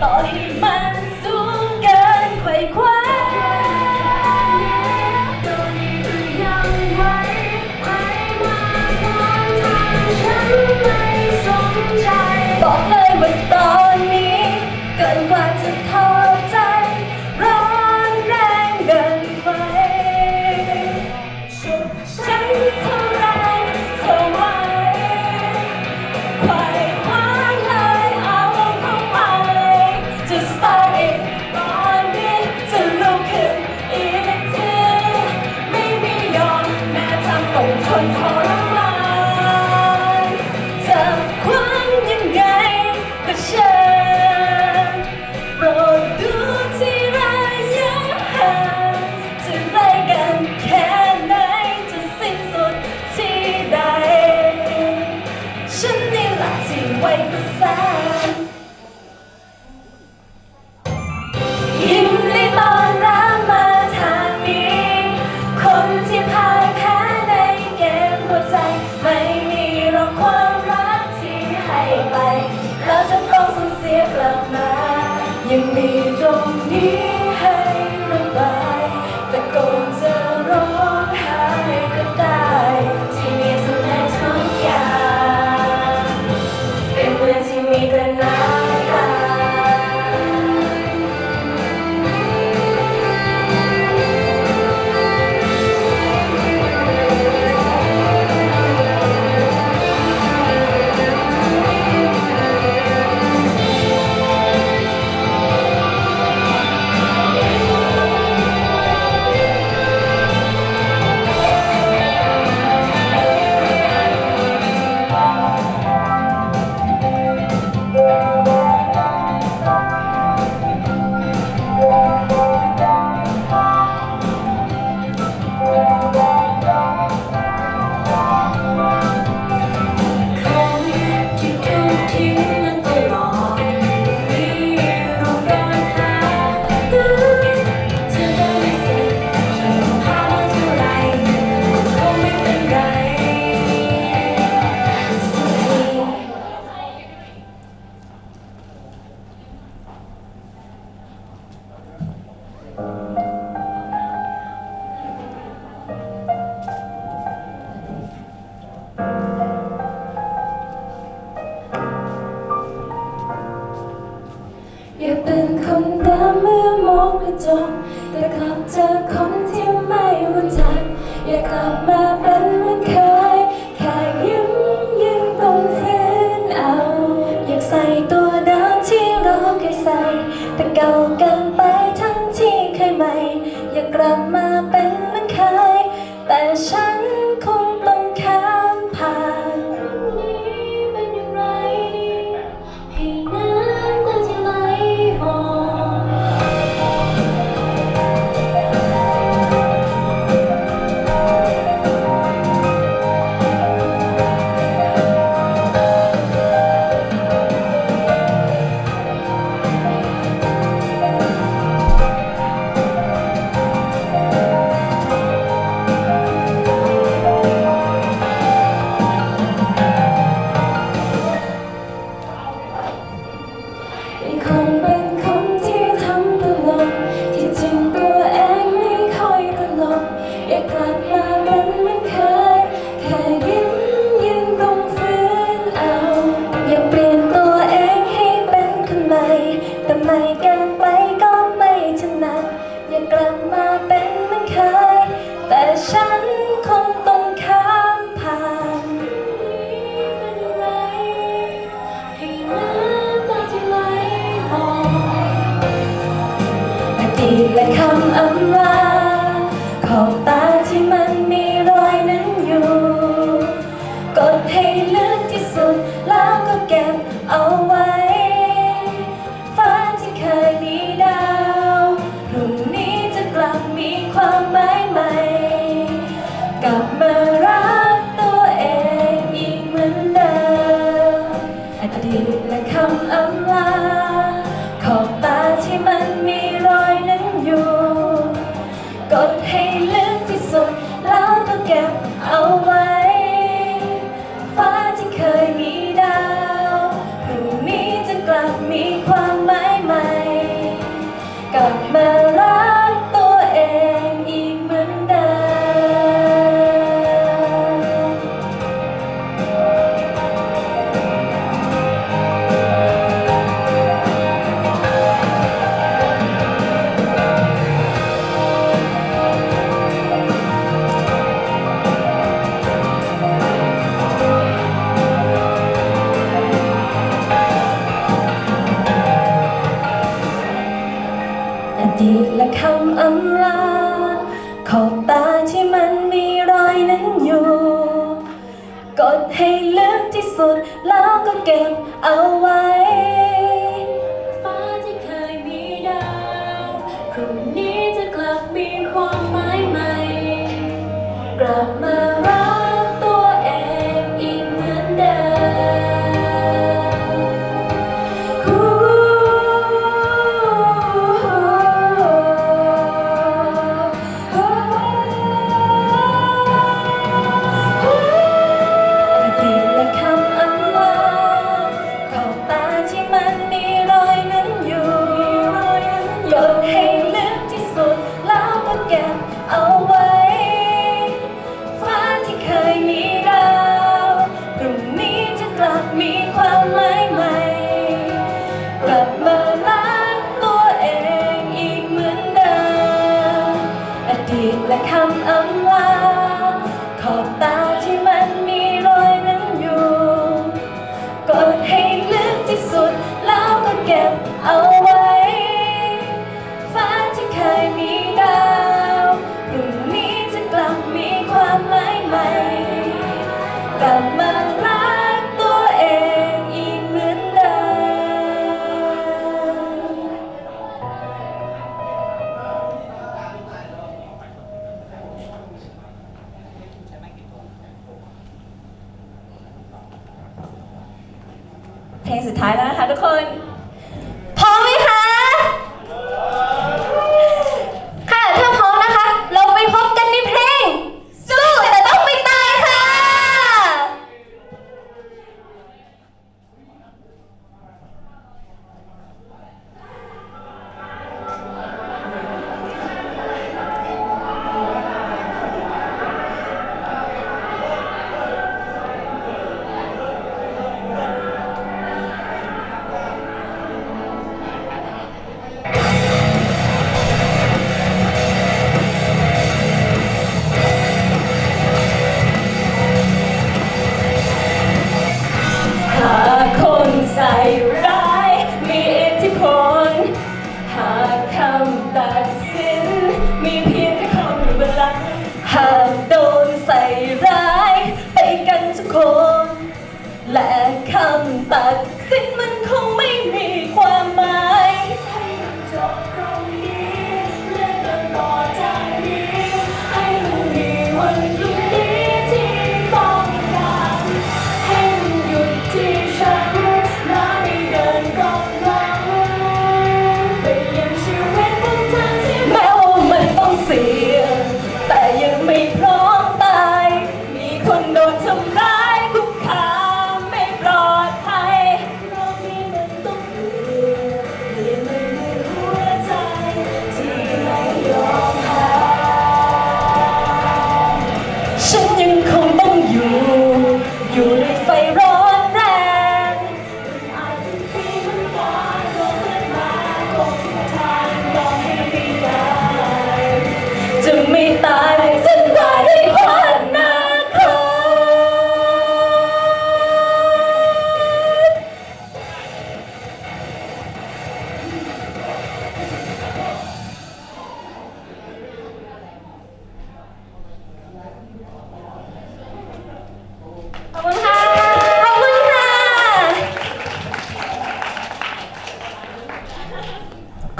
Tớ. กลับมารัก อำลาขอบตา สุดท้ายแล้วนะคะทุกคน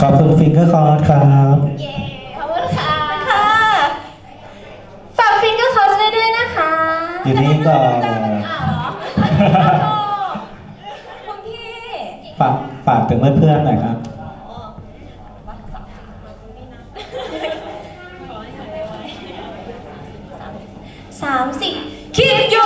ขอบคุณฟิงเกอร์คอร์สครับเย้ขอบคุณค่ะค่ะฝากฟิงเกอร์คอสได้ด้วยนะคะอยู่นี่ก่อนอ้าวเหรอคุณพี่ฝากฝากถึงเพื่อนๆหน่อยครับสามสิบคิดอยู่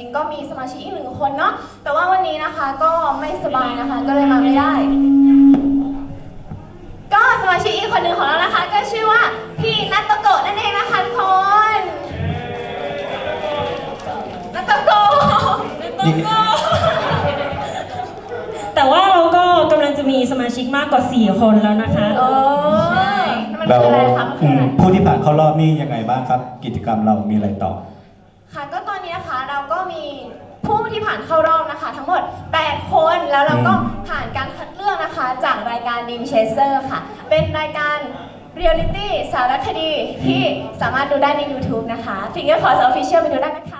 ราจริงๆ ก็มีสมาชิกอีกหนึ่งคนเนาะแต่ว่าวันนี้นะคะก็ไม่สบายนะคะก็เลยมาไม่ได้ ก็สมาชิกอีกคนหนึ่งของเรานะคะ ก็ชื่อว่าพี่นัตโตโกะนั่นเองนะคะทุกคนนัตโตโกะยิงแต่ว่าเราก็กำลังจะมีสมาชิกมากกว่า 4 คนแล้วนะคะเออมันเราคืออะไรคะมันคืออะไร ผู้ที่ผ่านเข้ารอบนี่ยังไงบ้างครับ กิจกรรมเรามีอะไรต่อ ค่ะก็ตอนนี้นะคะเราก็มีผู้ ที่ผ่านเข้ารอบนะคะ ทั้งหมด 8 คนแล้วเราก็อืมผ่านการคัดเลือกนะคะ จากรายการ Dream Chaser ค่ะ เป็นรายการเรียลลิตี้สารคดีที่สามารถดูได้ใน YouTube นะคะ Finger Cross Official ไปดูได้นะคะ